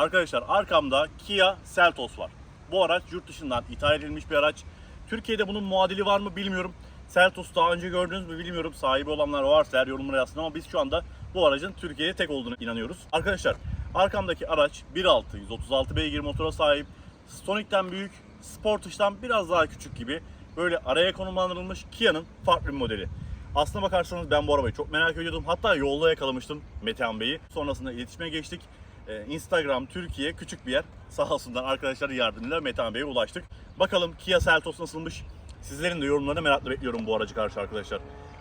Arkadaşlar arkamda Kia Seltos var. Bu araç yurt dışından ithal edilmiş bir araç. Türkiye'de bunun muadili var mı bilmiyorum. Seltos daha önce gördünüz mü bilmiyorum. Sahibi olanlar varsa eğer yorumlara yazsın ama biz şu anda bu aracın Türkiye'de tek olduğunu inanıyoruz. Arkadaşlar arkamdaki araç 1.6 136 beygir motora sahip. Stonic'ten büyük, Sportage'dan biraz daha küçük gibi böyle araya konumlandırılmış Kia'nın farklı bir modeli. Aslına bakarsanız ben bu arabayı çok merak ediyordum. Hatta yolda yakalamıştım Metehan Bey'i. Sonrasında iletişime geçtik. Ee, Instagram Türkiye küçük bir yer. Sağ olsunlar arkadaşlar yardımıyla Metehan Bey'e ulaştık. Bakalım Kia Seltos nasılmış? Sizlerin de yorumlarını merakla bekliyorum bu aracı karşı arkadaşlar.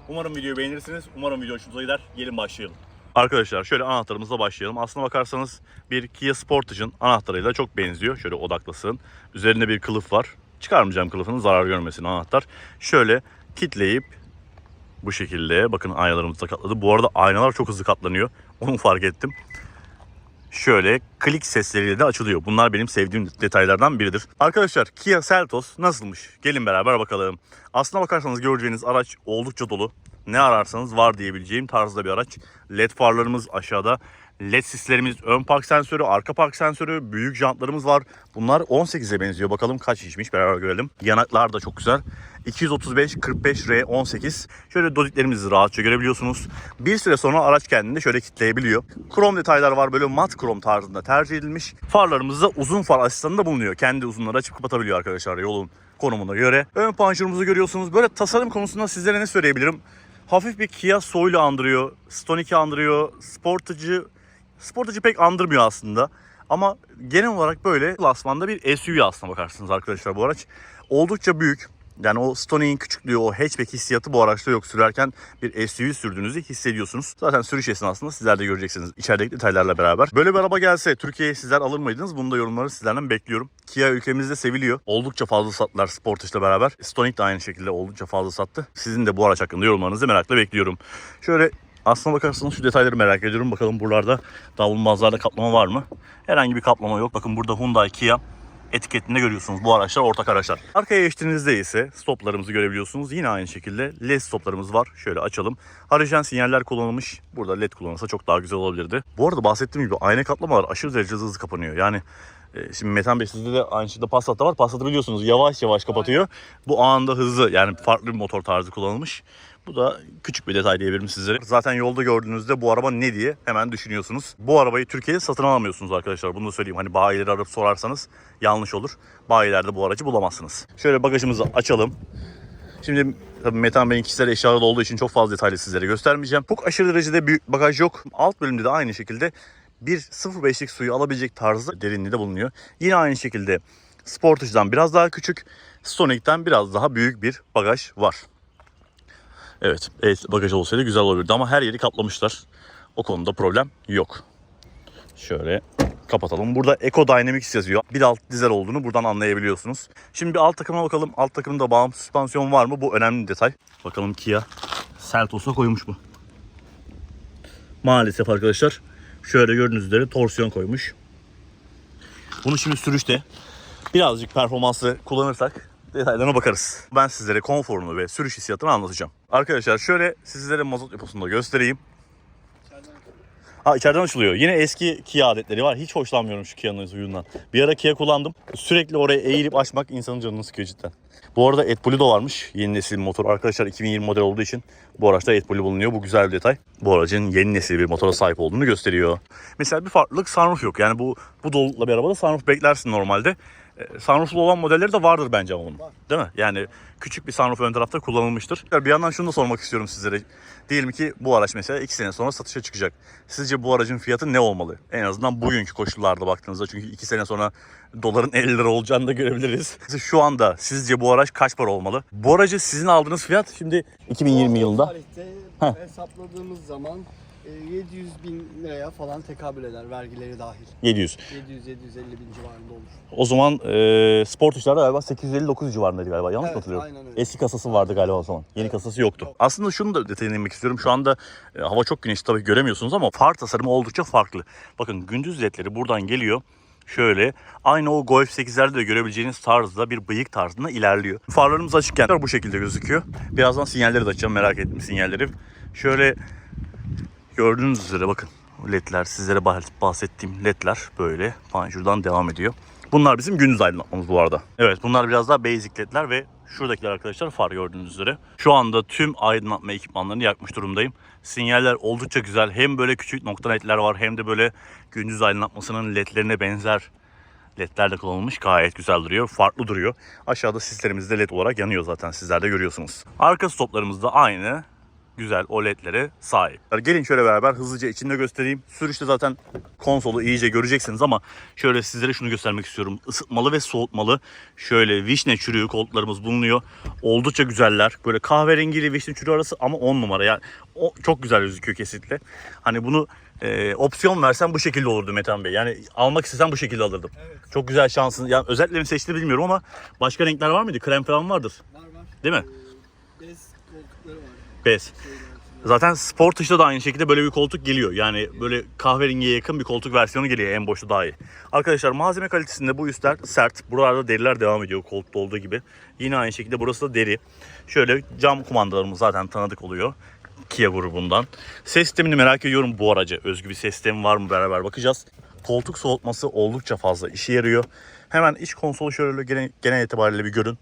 Umarım videoyu beğenirsiniz. Umarım video hoşunuza gider. Gelin başlayalım. Arkadaşlar şöyle anahtarımızla başlayalım. Aslına bakarsanız bir Kia Sportage'ın anahtarıyla çok benziyor. Şöyle odaklasın. Üzerinde bir kılıf var. Çıkarmayacağım kılıfını zarar görmesin anahtar. Şöyle kitleyip bu şekilde bakın aynalarımız da katladı. Bu arada aynalar çok hızlı katlanıyor. Onu fark ettim. Şöyle klik sesleriyle de açılıyor. Bunlar benim sevdiğim detaylardan biridir. Arkadaşlar Kia Seltos nasılmış? Gelin beraber bakalım. Aslına bakarsanız göreceğiniz araç oldukça dolu. Ne ararsanız var diyebileceğim tarzda bir araç. LED farlarımız aşağıda. LED sislerimiz, ön park sensörü, arka park sensörü, büyük jantlarımız var. Bunlar 18'e benziyor. Bakalım kaç inçmiş beraber görelim. Yanaklar da çok güzel. 235 45 R 18. Şöyle dodiklerimizi rahatça görebiliyorsunuz. Bir süre sonra araç kendini şöyle kitleyebiliyor. Krom detaylar var böyle mat krom tarzında tercih edilmiş. Farlarımızda uzun far asistanı da bulunuyor. Kendi uzunları açıp kapatabiliyor arkadaşlar yolun konumuna göre. Ön panjurumuzu görüyorsunuz. Böyle tasarım konusunda sizlere ne söyleyebilirim? Hafif bir Kia Soul'u andırıyor. Stonic'i andırıyor. Sportage'ı Sportage'ı pek andırmıyor aslında. Ama genel olarak böyle klasmanda bir SUV aslına bakarsınız arkadaşlar bu araç. Oldukça büyük. Yani o Stonic'in küçüklüğü, o hatchback hissiyatı bu araçta yok. Sürerken bir SUV sürdüğünüzü hissediyorsunuz. Zaten sürüş esnasında sizler de göreceksiniz içerideki detaylarla beraber. Böyle bir araba gelse Türkiye'ye sizler alır mıydınız? Bunu da yorumları sizlerden bekliyorum. Kia ülkemizde seviliyor. Oldukça fazla sattılar Sportage'la beraber. Stonic de aynı şekilde oldukça fazla sattı. Sizin de bu araç hakkında yorumlarınızı merakla bekliyorum. Şöyle Aslına bakarsanız şu detayları merak ediyorum. Bakalım buralarda davulmazlarda kaplama var mı? Herhangi bir kaplama yok. Bakın burada Hyundai Kia etiketinde görüyorsunuz. Bu araçlar ortak araçlar. Arkaya geçtiğinizde ise stoplarımızı görebiliyorsunuz. Yine aynı şekilde LED stoplarımız var. Şöyle açalım. Halojen sinyaller kullanılmış. Burada LED kullanılsa çok daha güzel olabilirdi. Bu arada bahsettiğim gibi ayna kaplamalar aşırı derecede hızlı kapanıyor. Yani e, Şimdi Metan Bey sizde de aynı şekilde Passat'ta var. Passat'ı biliyorsunuz yavaş yavaş kapatıyor. Bu anında hızlı yani farklı bir motor tarzı kullanılmış. Bu da küçük bir detay diyebilirim sizlere. Zaten yolda gördüğünüzde bu araba ne diye hemen düşünüyorsunuz. Bu arabayı Türkiye'de satın alamıyorsunuz arkadaşlar. Bunu da söyleyeyim. Hani bayileri arayıp sorarsanız yanlış olur. Bayilerde bu aracı bulamazsınız. Şöyle bagajımızı açalım. Şimdi tabii Metan Bey'in kişisel eşyaları olduğu için çok fazla detaylı sizlere göstermeyeceğim. Çok aşırı derecede büyük bagaj yok. Alt bölümde de aynı şekilde bir 0.5'lik suyu alabilecek tarzda derinliği de bulunuyor. Yine aynı şekilde Sportage'dan biraz daha küçük, Stonic'ten biraz daha büyük bir bagaj var. Evet, evet bagaj olsaydı güzel olurdu ama her yeri kaplamışlar. O konuda problem yok. Şöyle kapatalım. Burada Eco Dynamics yazıyor. Bir alt dizel olduğunu buradan anlayabiliyorsunuz. Şimdi bir alt takıma bakalım. Alt takımda bağımsız süspansiyon var mı? Bu önemli detay. Bakalım Kia Seltos'a koymuş mu? Maalesef arkadaşlar şöyle gördüğünüz üzere torsiyon koymuş. Bunu şimdi sürüşte birazcık performanslı kullanırsak detaylarına bakarız. Ben sizlere konforunu ve sürüş hissiyatını anlatacağım. Arkadaşlar şöyle sizlere mazot deposunu da göstereyim. Ha içeriden açılıyor. Yine eski Kia adetleri var. Hiç hoşlanmıyorum şu Kia'nın huyundan. Bir ara Kia kullandım. Sürekli oraya eğilip açmak insanın canını sıkıyor cidden. Bu arada Etpolido varmış. Yeni nesil motor. Arkadaşlar 2020 model olduğu için bu araçta Etpoli bulunuyor. Bu güzel bir detay. Bu aracın yeni nesil bir motora sahip olduğunu gösteriyor. Mesela bir farklılık sunroof yok. Yani bu bu dolulukla bir arabada sunroof beklersin normalde. Sunrooflu olan modelleri de vardır bence ama bunun. Değil mi? Yani küçük bir sunroof ön tarafta kullanılmıştır. Bir yandan şunu da sormak istiyorum sizlere. Diyelim ki bu araç mesela 2 sene sonra satışa çıkacak. Sizce bu aracın fiyatı ne olmalı? En azından bugünkü koşullarda baktığınızda. Çünkü 2 sene sonra doların 50 lira olacağını da görebiliriz. Şu anda sizce bu araç kaç para olmalı? Bu aracı sizin aldığınız fiyat şimdi 2020 yılında. Tarihte hesapladığımız zaman 700 bin liraya falan tekabül eder vergileri dahil. 700. 700-750 bin civarında olur. O zaman e, spor tuşlarda galiba 859 civarındaydı galiba. Yanlış mı Evet, hatırlıyorum? aynen öyle. Eski kasası vardı galiba o zaman. Yeni kasası yoktu. Yok. Aslında şunu da detayına inmek istiyorum. Şu anda e, hava çok güneşli tabii göremiyorsunuz ama far tasarımı oldukça farklı. Bakın gündüz ledleri buradan geliyor. Şöyle aynı o Golf 8'lerde de görebileceğiniz tarzda bir bıyık tarzında ilerliyor. Farlarımız açıkken bu şekilde gözüküyor. Birazdan sinyalleri de açacağım merak ettim sinyalleri. Şöyle gördüğünüz üzere bakın ledler sizlere bah- bahsettiğim ledler böyle panjurdan devam ediyor. Bunlar bizim gündüz aydınlatmamız bu arada. Evet bunlar biraz daha basic ledler ve şuradakiler arkadaşlar far gördüğünüz üzere. Şu anda tüm aydınlatma ekipmanlarını yakmış durumdayım. Sinyaller oldukça güzel. Hem böyle küçük nokta ledler var hem de böyle gündüz aydınlatmasının ledlerine benzer ledler de kullanılmış. Gayet güzel duruyor. Farklı duruyor. Aşağıda sislerimiz de led olarak yanıyor zaten. Sizler de görüyorsunuz. Arka stoplarımız da aynı güzel OLED'lere sahip. Gelin şöyle beraber hızlıca içinde göstereyim. Sürüşte zaten konsolu iyice göreceksiniz ama şöyle sizlere şunu göstermek istiyorum. Isıtmalı ve soğutmalı şöyle vişne çürüğü koltuklarımız bulunuyor. Oldukça güzeller. Böyle kahverengi ile vişne çürüğü arası ama 10 numara. Yani o çok güzel gözüküyor kesinlikle. Hani bunu e, opsiyon versen bu şekilde olurdu Metan Bey. Yani almak istesem bu şekilde alırdım. Evet. Çok güzel şansın. Yani özellikle mi seçti bilmiyorum ama başka renkler var mıydı? Krem falan vardır. Var var. Değil mi? İçinde. Zaten spor dışta da aynı şekilde böyle bir koltuk geliyor. Yani böyle kahverengiye yakın bir koltuk versiyonu geliyor en boşta daha iyi. Arkadaşlar malzeme kalitesinde bu üstler sert. Buralarda deriler devam ediyor koltukta olduğu gibi. Yine aynı şekilde burası da deri. Şöyle cam kumandalarımız zaten tanıdık oluyor. Kia grubundan. Ses sistemini merak ediyorum bu araca. Özgü bir ses sistemi var mı beraber bakacağız. Koltuk soğutması oldukça fazla işe yarıyor. Hemen iç konsolu şöyle genel, genel itibariyle bir görün.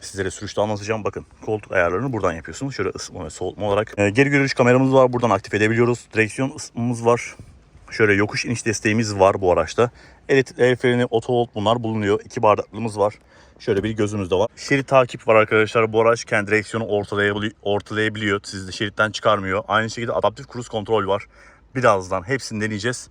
Sizlere sürüşte anlatacağım. Bakın koltuk ayarlarını buradan yapıyorsunuz. Şöyle ısıtma ve soğutma olarak. Ee, geri görüş kameramız var. Buradan aktif edebiliyoruz. Direksiyon ısıtmamız var. Şöyle yokuş iniş desteğimiz var bu araçta. El, el freni, otovolt bunlar bulunuyor. İki bardaklığımız var. Şöyle bir gözümüzde var. Şerit takip var arkadaşlar. Bu araç kendi direksiyonu ortalayabili- ortalayabiliyor. Sizi de şeritten çıkarmıyor. Aynı şekilde adaptif cruise kontrol var. Birazdan hepsini deneyeceğiz.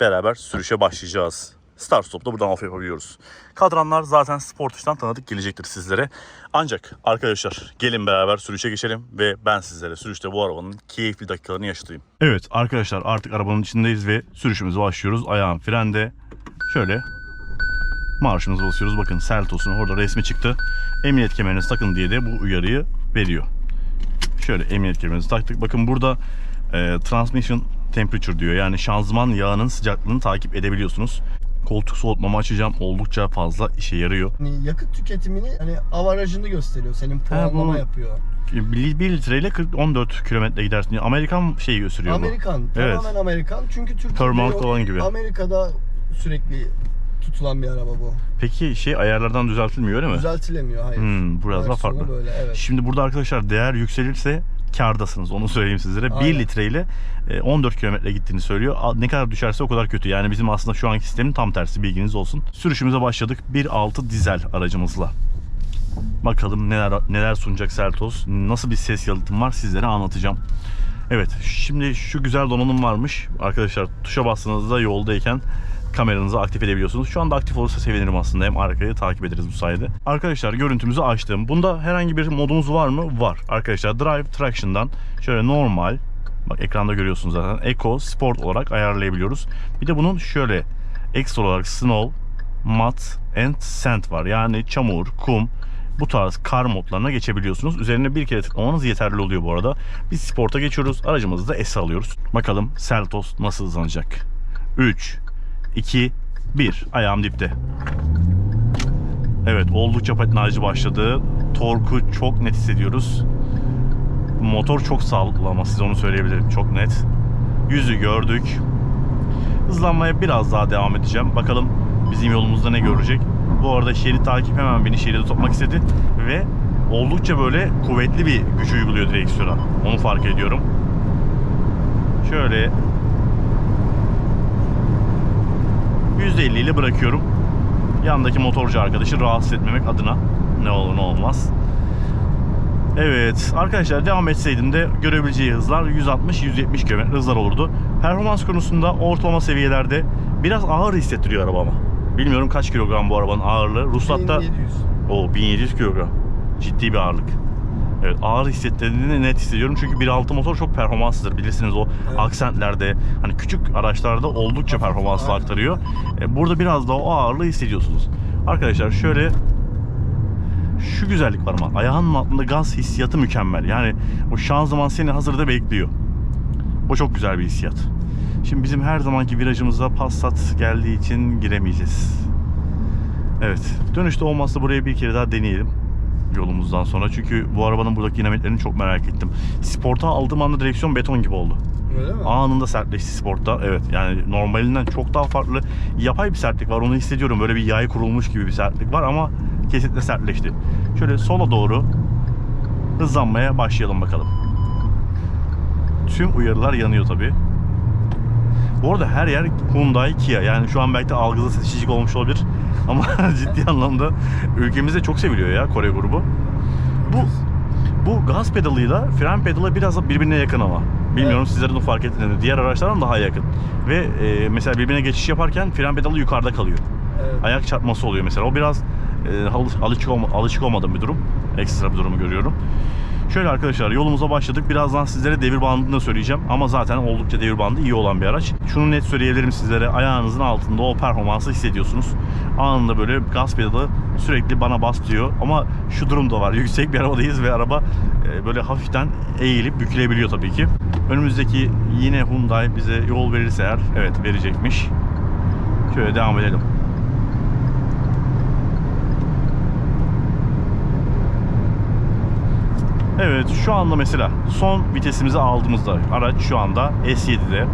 Beraber sürüşe başlayacağız. Start stop'ta buradan off yapabiliyoruz. Kadranlar zaten spor dıştan tanıdık gelecektir sizlere. Ancak arkadaşlar gelin beraber sürüşe geçelim ve ben sizlere sürüşte bu arabanın keyifli dakikalarını yaşatayım. Evet arkadaşlar artık arabanın içindeyiz ve sürüşümüze başlıyoruz. Ayağım frende. Şöyle marşımızı basıyoruz. Bakın Seltos'un orada resmi çıktı. Emniyet kemerinizi takın diye de bu uyarıyı veriyor. Şöyle emniyet kemerinizi taktık. Bakın burada e, transmission temperature diyor. Yani şanzıman yağının sıcaklığını takip edebiliyorsunuz. Koltuk soğutmamı açacağım. Oldukça fazla işe yarıyor. Hani yakıt tüketimini hani avarajını gösteriyor. Senin puanlama bu- yapıyor. 1 litreyle 40 14 kilometre gidersin. diyor. Amerikan şeyi gösteriyor bu. Amerikan. Evet. Tamamen Amerikan. Çünkü Türkiye'de yok. olan gibi. Amerika'da sürekli tutulan bir araba bu. Peki şey ayarlardan düzeltilmiyor öyle mi? Düzeltilemiyor hayır. Hmm, biraz daha Versiyonu farklı. böyle evet. Şimdi burada arkadaşlar değer yükselirse kardasınız onu söyleyeyim sizlere. 1 Aynen. litreyle e, 14 kilometre gittiğini söylüyor. Ne kadar düşerse o kadar kötü. Yani bizim aslında şu anki sistemin tam tersi bilginiz olsun. Sürüşümüze başladık 1.6 dizel aracımızla. Bakalım neler neler sunacak Seltos. Nasıl bir ses yalıtım var sizlere anlatacağım. Evet şimdi şu güzel donanım varmış. Arkadaşlar tuşa bastığınızda yoldayken kameranızı aktif edebiliyorsunuz. Şu anda aktif olursa sevinirim aslında. Hem arkayı takip ederiz bu sayede. Arkadaşlar görüntümüzü açtım. Bunda herhangi bir modumuz var mı? Var. Arkadaşlar Drive Traction'dan şöyle normal Bak ekranda görüyorsunuz zaten. Eco, Sport olarak ayarlayabiliyoruz. Bir de bunun şöyle ekstra olarak Snow, Mud and Sand var. Yani çamur, kum, bu tarz kar modlarına geçebiliyorsunuz. Üzerine bir kere tıklamanız yeterli oluyor bu arada. Biz sporta geçiyoruz. Aracımızı da S alıyoruz. Bakalım Seltos nasıl hızlanacak. 3, 2, 1. Ayağım dipte. Evet oldukça patinajlı başladı. Torku çok net hissediyoruz. Motor çok sağlıklı ama size onu söyleyebilirim. Çok net. Yüzü gördük. Hızlanmaya biraz daha devam edeceğim. Bakalım bizim yolumuzda ne görecek. Bu arada şerit takip hemen beni şeride tutmak istedi. Ve oldukça böyle kuvvetli bir güç uyguluyor direksiyona. Onu fark ediyorum. Şöyle %50 ile bırakıyorum. Yandaki motorcu arkadaşı rahatsız etmemek adına ne olur ne olmaz. Evet arkadaşlar devam etseydim de görebileceği hızlar 160-170 km hızlar olurdu. Performans konusunda ortalama seviyelerde biraz ağır hissettiriyor araba ama. Bilmiyorum kaç kilogram bu arabanın ağırlığı. Ruhsatta 1700. o 1700 kilogram. Ciddi bir ağırlık. Evet ağır hissettirdiğini net hissediyorum çünkü 1.6 motor çok performanslıdır bilirsiniz o Evet. aksentlerde hani küçük araçlarda oldukça performanslı aktarıyor. E, Burada biraz daha o ağırlığı hissediyorsunuz. Arkadaşlar şöyle şu güzellik var ama ayağının altında gaz hissiyatı mükemmel. Yani o şanzıman seni hazırda bekliyor. O çok güzel bir hissiyat. Şimdi bizim her zamanki virajımıza Passat geldiği için giremeyeceğiz. Evet. Dönüşte olmazsa buraya bir kere daha deneyelim. Yolumuzdan sonra. Çünkü bu arabanın buradaki dinamitlerini çok merak ettim. Sporta aldığım anda direksiyon beton gibi oldu. Öyle mi? Anında sertleşti sportta. Evet yani normalinden çok daha farklı. Yapay bir sertlik var onu hissediyorum. Böyle bir yay kurulmuş gibi bir sertlik var ama kesinlikle sertleşti. Şöyle sola doğru hızlanmaya başlayalım bakalım. Tüm uyarılar yanıyor tabi. Bu arada her yer Hyundai, Kia. Yani şu an belki de algıda seçicilik olmuş olabilir. Ama ciddi anlamda ülkemizde çok seviliyor ya Kore grubu. Bu bu gaz pedalıyla fren pedalı biraz da birbirine yakın ama. Bilmiyorum sizlerin de fark ettiğiniz mi? Diğer araçlardan daha yakın. Ve e, mesela birbirine geçiş yaparken fren pedalı yukarıda kalıyor. Evet. Ayak çarpması oluyor mesela. O biraz e, al- alışık, olma, alışık olmadığım bir durum. Ekstra bir durumu görüyorum. Şöyle arkadaşlar yolumuza başladık. Birazdan sizlere devir bandını da söyleyeceğim. Ama zaten oldukça devir bandı iyi olan bir araç. Şunu net söyleyebilirim sizlere. Ayağınızın altında o performansı hissediyorsunuz. Anında böyle gaz pedalı sürekli bana bas diyor. Ama şu durum da var. Yüksek bir arabadayız ve araba e, böyle hafiften eğilip bükülebiliyor tabii ki. Önümüzdeki yine Hyundai bize yol verirse eğer evet verecekmiş. Şöyle devam edelim. Evet şu anda mesela son vitesimizi aldığımızda araç şu anda S7'de.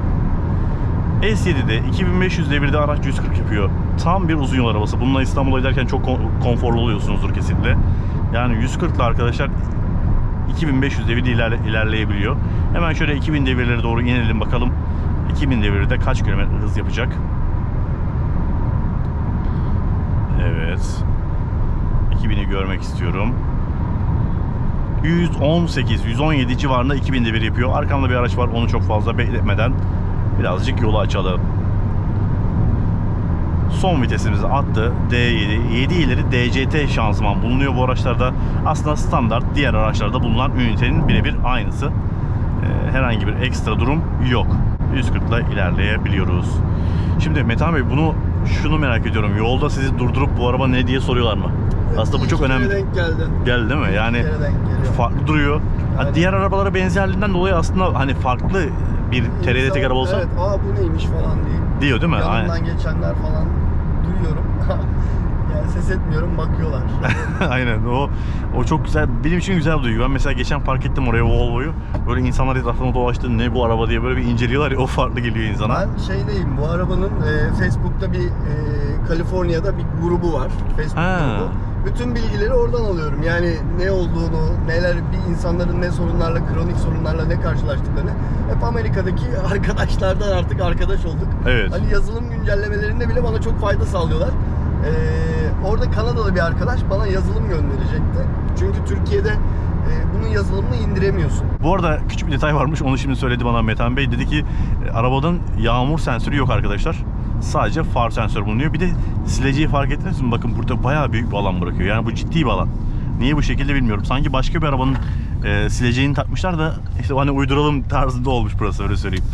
S7'de 2500 devirde araç 140 yapıyor. Tam bir uzun yol arabası. Bununla İstanbul'a giderken çok kon- konforlu oluyorsunuzdur kesinlikle. Yani 140 ile arkadaşlar 2500 devirde ilerle- ilerleyebiliyor. Hemen şöyle 2000 devirlere doğru inelim bakalım. 2000 devirde kaç kilometre hız yapacak? Evet. 2000'i görmek istiyorum. 118, 117 civarında 2000 devir yapıyor. Arkamda bir araç var. Onu çok fazla bekletmeden birazcık yolu açalım. Son vitesimizi attı. D7. 7 ileri DCT şanzıman bulunuyor bu araçlarda. Aslında standart diğer araçlarda bulunan ünitenin birebir aynısı. Ee, herhangi bir ekstra durum yok. 140 ile ilerleyebiliyoruz. Şimdi Metan Bey bunu şunu merak ediyorum. Yolda sizi durdurup bu araba ne diye soruyorlar mı? Aslında bu çok önemli. denk geldi. Geldi değil mi? Yani farklı duruyor. Aynen. diğer arabalara benzerliğinden dolayı aslında hani farklı bir TRD tek araba olsa Evet, aa bu neymiş falan diye. diyor değil mi? Yanından Aynen. geçenler falan duyuyorum. yani ses etmiyorum bakıyorlar. Aynen. O o çok güzel. Benim için güzel bir duygu. Ben mesela geçen park ettim oraya Volvo'yu. Böyle insanlar etrafına dolaştı. Ne bu araba diye böyle bir inceliyorlar ya. O farklı geliyor insana. ben şeydeyim bu arabanın e, Facebook'ta bir e, Kaliforniya'da bir grubu var. Facebook Ha. grubu. Bütün bilgileri oradan alıyorum. Yani ne olduğunu, neler bir insanların ne sorunlarla, kronik sorunlarla ne karşılaştıklarını. Hep Amerika'daki arkadaşlardan artık arkadaş olduk. Evet. Hani yazılım güncellemelerinde bile bana çok fayda sağlıyorlar. Ee, orada Kanadalı bir arkadaş bana yazılım gönderecekti. Çünkü Türkiye'de e, bunun yazılımını indiremiyorsun. Bu arada küçük bir detay varmış. Onu şimdi söyledi bana Metan Bey. Dedi ki e, arabanın yağmur sensörü yok arkadaşlar. Sadece far sensörü bulunuyor. Bir de sileceği fark ettiniz mi? Bakın burada bayağı büyük bir alan bırakıyor. Yani bu ciddi bir alan. Niye bu şekilde bilmiyorum. Sanki başka bir arabanın e, sileceğini takmışlar da işte hani uyduralım tarzında olmuş burası öyle söyleyeyim.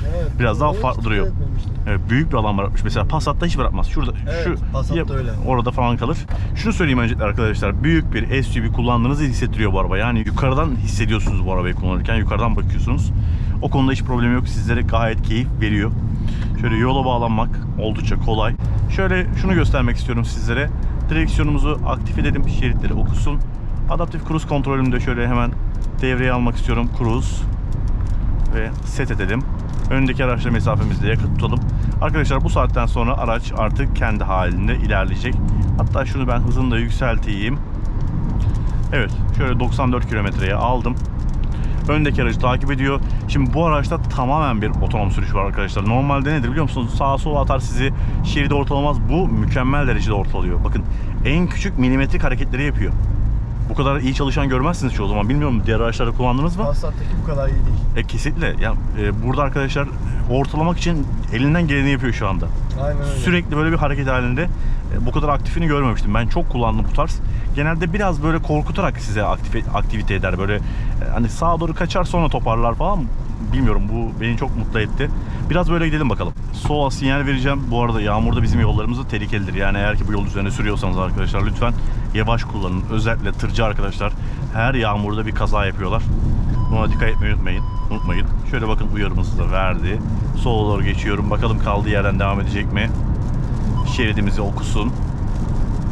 Biraz daha farklı duruyor. etmemiştim. Evet, büyük bir alan bırakmış. Mesela Passat'ta hiç bırakmaz. Şurada Evet, şu Passat'ta ya- öyle. orada falan kalır. Şunu söyleyeyim öncelikle arkadaşlar. Büyük bir SUV kullandığınızı hissettiriyor bu araba. Yani yukarıdan hissediyorsunuz bu arabayı kullanırken. Yukarıdan bakıyorsunuz. O konuda hiç problem yok. Sizlere gayet keyif veriyor. Şöyle yola bağlanmak oldukça kolay. Şöyle şunu göstermek istiyorum sizlere. Direksiyonumuzu aktif edelim. Şeritleri okusun. Adaptif cruise kontrolümü de şöyle hemen devreye almak istiyorum. Cruise ve set edelim. Öndeki araçla mesafemizi de yakın tutalım. Arkadaşlar bu saatten sonra araç artık kendi halinde ilerleyecek. Hatta şunu ben hızını da yükselteyim. Evet şöyle 94 kilometreye aldım. Öndeki aracı takip ediyor. Şimdi bu araçta tamamen bir otonom sürüş var arkadaşlar. Normalde nedir biliyor musunuz? Sağa sola atar sizi. Şeridi ortalamaz. Bu mükemmel derecede ortalıyor. Bakın en küçük milimetrik hareketleri yapıyor. Bu kadar iyi çalışan görmezsiniz çoğu zaman. Bilmiyorum diğer araçlarda kullandınız mı? Passat'taki bu kadar iyi değil. E kesinlikle. Ya e, burada arkadaşlar ortalamak için elinden geleni yapıyor şu anda. Aynen öyle. Sürekli böyle bir hareket halinde. E, bu kadar aktifini görmemiştim. Ben çok kullandım bu tarz. Genelde biraz böyle korkutarak size aktif, aktivite eder. Böyle e, hani sağa doğru kaçar sonra toparlar falan. Bilmiyorum bu beni çok mutlu etti. Biraz böyle gidelim bakalım. Sola sinyal vereceğim. Bu arada yağmurda bizim yollarımız da tehlikelidir. Yani eğer ki bu yol üzerinde sürüyorsanız arkadaşlar lütfen yavaş kullanın. Özellikle tırcı arkadaşlar her yağmurda bir kaza yapıyorlar. Buna dikkat etmeyi unutmayın. Unutmayın. Şöyle bakın uyarımızı da verdi. Sola doğru geçiyorum. Bakalım kaldığı yerden devam edecek mi? Şeridimizi okusun.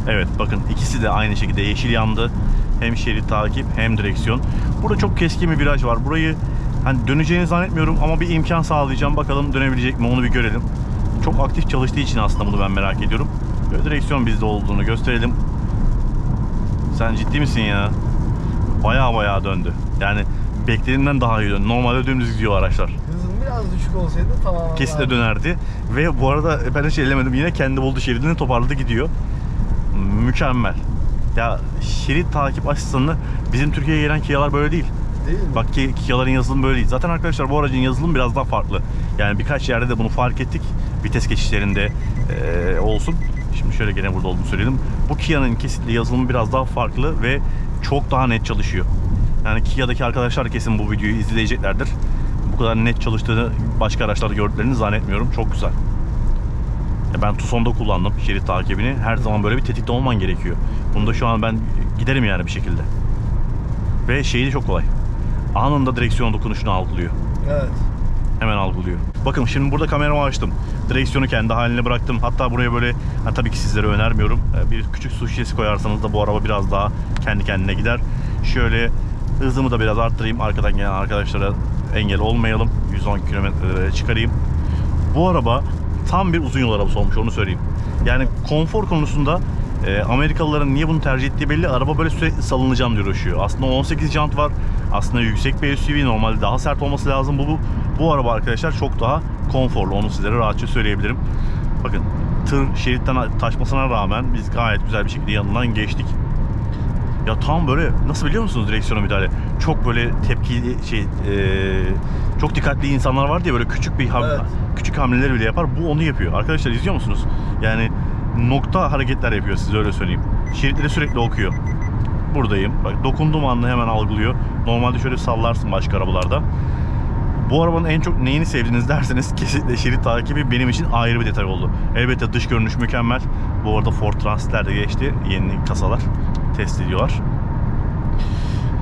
Evet bakın ikisi de aynı şekilde yeşil yandı. Hem şerit takip hem direksiyon. Burada çok keskin bir viraj var. Burayı Hani döneceğini zannetmiyorum ama bir imkan sağlayacağım. Bakalım dönebilecek mi onu bir görelim. Çok aktif çalıştığı için aslında bunu ben merak ediyorum. Böyle direksiyon bizde olduğunu gösterelim. Sen ciddi misin ya? Baya baya döndü. Yani beklediğimden daha iyi döndü. Normalde dümdüz gidiyor araçlar. Hızın biraz düşük olsaydı tamam. Kesinlikle dönerdi. Ve bu arada ben hiç ellemedim. Yine kendi bulduğu şeridini toparladı gidiyor. Mükemmel. Ya şerit takip asistanı bizim Türkiye'ye gelen Kia'lar böyle değil. Değil mi? Bak ki Kia'ların yazılımı böyle değil. Zaten arkadaşlar bu aracın yazılımı biraz daha farklı. Yani birkaç yerde de bunu fark ettik. Vites geçişlerinde eee, olsun. Şimdi şöyle gene burada olduğunu söyledim. Bu Kia'nın kesinlikle yazılımı biraz daha farklı ve çok daha net çalışıyor. Yani Kia'daki arkadaşlar kesin bu videoyu izleyeceklerdir. Bu kadar net çalıştığını başka araçlarda gördüklerini zannetmiyorum. Çok güzel. Ya ben Tucson'da kullandım şerit takibini. Her zaman böyle bir tetikte olman gerekiyor. Bunu da şu an ben giderim yani bir şekilde. Ve şeyi de çok kolay. Anında direksiyon dokunuşunu algılıyor. Evet. Hemen algılıyor. Bakın şimdi burada kameramı açtım. Direksiyonu kendi haline bıraktım. Hatta buraya böyle ha, tabii ki sizlere önermiyorum. Ee, Bir küçük su şişesi koyarsanız da bu araba biraz daha kendi kendine gider. Şöyle hızımı da biraz arttırayım. Arkadan gelen arkadaşlara engel olmayalım. 110 kilometrelere çıkarayım. Bu araba tam bir uzun yol arabası olmuş onu söyleyeyim. Yani konfor konusunda e, Amerikalıların niye bunu tercih ettiği belli. Araba böyle sürekli salınacağım diye uğraşıyor. Aslında 18 jant var. Aslında yüksek bir SUV normalde daha sert olması lazım. Bu, bu, bu araba arkadaşlar çok daha konforlu. Onu sizlere rahatça söyleyebilirim. Bakın tır şeritten taşmasına rağmen biz gayet güzel bir şekilde yanından geçtik. Ya tam böyle nasıl biliyor musunuz direksiyona müdahale? Çok böyle tepkili şey e, çok dikkatli insanlar var diye böyle küçük bir ham- Evet. küçük hamleleri bile yapar. Bu onu yapıyor. Arkadaşlar izliyor musunuz? Yani nokta hareketler yapıyor size öyle söyleyeyim. Şeritleri sürekli okuyor. Buradayım. Bak dokunduğum anda hemen algılıyor. Normalde şöyle sallarsın başka arabalarda. Bu arabanın en çok neyini sevdiniz derseniz kesinlikle şerit takibi benim için ayrı bir detay oldu. Elbette dış görünüş mükemmel. Bu arada Ford Transit'ler de geçti. Yeni kasalar test ediyorlar.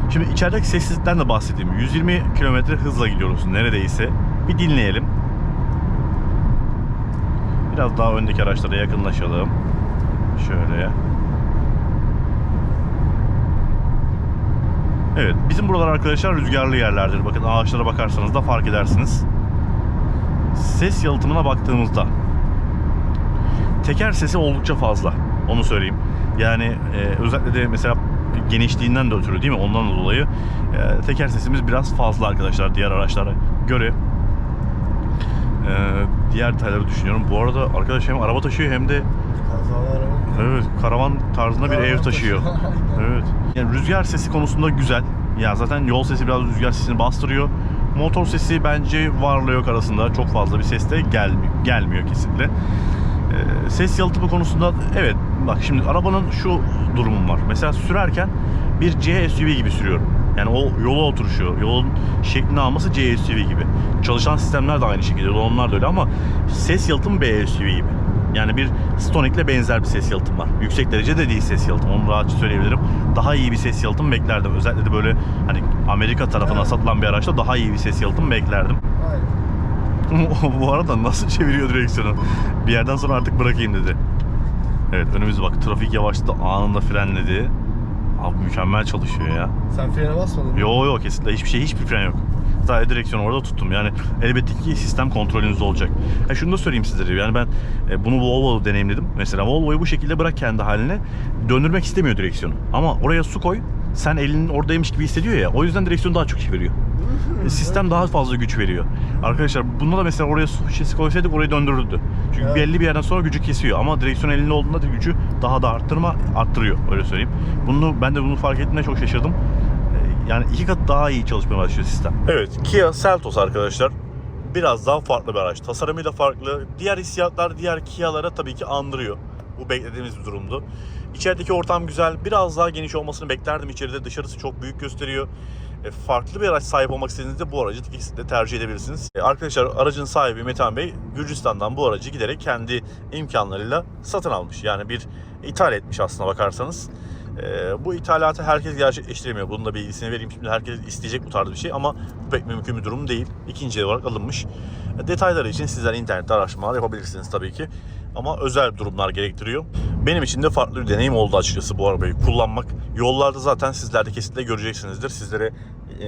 Şimdi içerideki sessizlikten de bahsedeyim. 120 km hızla gidiyoruz neredeyse. Bir dinleyelim. Biraz daha öndeki araçlara yakınlaşalım. Şöyle. Evet, bizim buralar arkadaşlar rüzgarlı yerlerdir. Bakın ağaçlara bakarsanız da fark edersiniz. Ses yalıtımına baktığımızda teker sesi oldukça fazla. Onu söyleyeyim. Yani e, özellikle de mesela genişliğinden de ötürü değil mi? Ondan dolayı e, teker sesimiz biraz fazla arkadaşlar diğer araçlara göre. E, diğer detayları düşünüyorum. Bu arada arkadaş hem araba taşıyor hem de Kazalar. Evet, karavan tarzında bir ev taşıyor. Evet. Yani rüzgar sesi konusunda güzel. Ya zaten yol sesi biraz rüzgar sesini bastırıyor. Motor sesi bence varla yok arasında çok fazla bir ses de gelmiyor, gelmiyor kesinlikle. Ee, ses yalıtımı konusunda evet bak şimdi arabanın şu durumum var. Mesela sürerken bir C SUV gibi sürüyorum. Yani o yola oturuşu, yolun şeklini alması C SUV gibi. Çalışan sistemler de aynı şekilde, onlar da öyle ama ses yalıtımı B SUV gibi. Yani bir Stonic'le benzer bir ses yalıtım var. Yüksek derecede değil ses yalıtım. Onu rahatça söyleyebilirim. Daha iyi bir ses yalıtım beklerdim. Özellikle de böyle hani Amerika tarafına Evet. satılan bir araçta daha iyi bir ses yalıtım beklerdim. Bu arada nasıl çeviriyor direksiyonu? Bir yerden sonra artık bırakayım dedi. Evet önümüze bak. Trafik yavaşladı. Anında frenledi. Abi mükemmel çalışıyor ya. Sen frene basmadın mı? Yo yo kesinlikle hiçbir şey hiçbir fren yok. Sadece direksiyonu orada tuttum. Yani elbette ki sistem kontrolünüzde olacak. Ha şunu da söyleyeyim sizlere. Yani ben e, bunu Volvo'da deneyimledim. Mesela Volvo'yu bu şekilde bırak kendi haline. Döndürmek istemiyor direksiyonu. Ama oraya su koy. Sen elinin oradaymış gibi hissediyor ya. O yüzden direksiyon daha çok iş veriyor. E, Sistem daha fazla güç veriyor. Arkadaşlar bunda da mesela oraya su şişesi koysaydık orayı döndürürdü. Çünkü Evet. belli bir yerden sonra gücü kesiyor. Ama direksiyon elinde olduğunda da gücü daha da arttırma arttırıyor. Öyle söyleyeyim. Bunu ben de bunu fark ettiğimde çok şaşırdım. Yani iki kat daha iyi çalışmaya başlıyor sistem. Evet Kia Seltos arkadaşlar. Biraz daha farklı bir araç. Tasarımıyla farklı. Diğer hissiyatlar diğer Kia'lara tabii ki andırıyor. Bu beklediğimiz bir durumdu. İçerideki ortam güzel. Biraz daha geniş olmasını beklerdim içeride. Dışarısı çok büyük gösteriyor. E, farklı bir araç sahip olmak istediğinizde bu aracı kesinlikle tercih edebilirsiniz. E, arkadaşlar aracın sahibi Metan Bey Gürcistan'dan bu aracı giderek kendi imkanlarıyla satın almış. Yani bir ithal etmiş aslına bakarsanız. E, bu ithalatı herkes gerçekleştiremiyor. Bunun da bilgisini vereyim. Şimdi herkes isteyecek bu tarz bir şey ama pek mümkün bir durum değil. İkinci olarak alınmış. Detayları için sizler internette araştırmalar yapabilirsiniz tabii ki. ama özel durumlar gerektiriyor. Benim için de farklı bir deneyim oldu açıkçası bu arabayı kullanmak. Yollarda zaten sizler de kesinlikle göreceksinizdir. Sizlere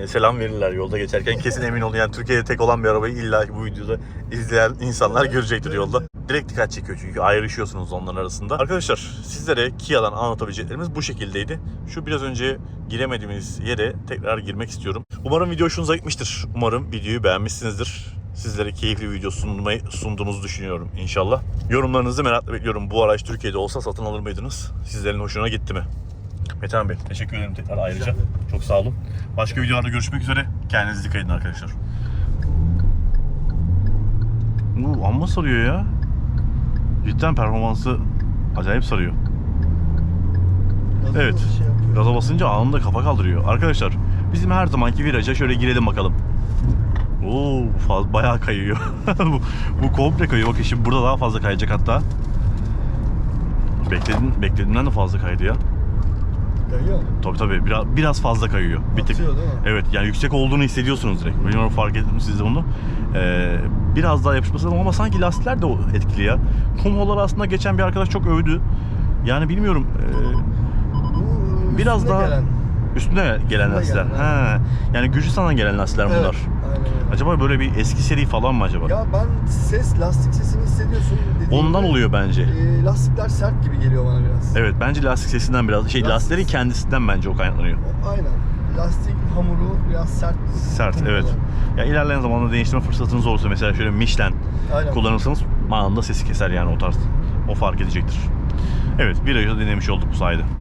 selam verirler yolda geçerken. Kesin emin olun yani Türkiye'de tek olan bir arabayı illa bu videoda izleyen insanlar görecektir yolda. Direkt dikkat çekiyor çünkü ayrışıyorsunuz onların arasında. Arkadaşlar sizlere Kia'dan anlatabileceklerimiz bu şekildeydi. Şu biraz önce giremediğimiz yere tekrar girmek istiyorum. Umarım video hoşunuza gitmiştir. Umarım videoyu beğenmişsinizdir. Sizlere keyifli video sunmayı, sunduğumuzu düşünüyorum inşallah. Yorumlarınızı merakla bekliyorum. Bu araç Türkiye'de olsa satın alır mıydınız? Sizlerin hoşuna gitti mi? Metehan Bey teşekkür ederim tekrar ayrıca. Çok sağ olun. Başka videolarda görüşmek üzere. Kendinize dikkat edin arkadaşlar. Uuu amma sarıyor ya. Cidden performansı acayip sarıyor. Evet. şey yapıyor? Gaza basınca anında kafa kaldırıyor. Arkadaşlar bizim her zamanki viraja şöyle girelim bakalım. Oo faz, bayağı kayıyor. bu, bu komple kayıyor. Bakın şimdi burada daha fazla kayacak hatta. Bekledim, beklediğimden de fazla kaydı ya. Kayıyor mu? Tabii tabii biraz, biraz fazla kayıyor. Bir tık. Atıyor değil mi? Evet yani yüksek olduğunu hissediyorsunuz direkt. Bilmiyorum fark ettim siz de onu. Ee, biraz daha yapışması lazım ama sanki lastikler de etkili ya. Kum yolları aslında geçen bir arkadaş çok övdü. Yani bilmiyorum. Bu Biraz üstüne daha- gelen. Üstünde gelen Üstünde lastikler. gelen, Ha. Yani Gürcistan'dan gelen lastikler bunlar. Evet, öyle. Acaba böyle bir eski seri falan mı acaba? Ya ben ses, lastik sesini hissediyorsun. dediğim Ondan oluyor bence. E, lastikler sert gibi geliyor bana biraz. Evet bence lastik sesinden biraz şey Lastik- lastiklerin kendisinden bence o kaynaklanıyor. O- Aynen. Lastik hamuru biraz sert. Sert evet. Ya ilerleyen zamanda değiştirme fırsatınız olursa mesela şöyle Michelin Aynen. kullanırsanız anında sesi keser yani o tarz. O fark edecektir. Evet virajı denemiş olduk bu sayede.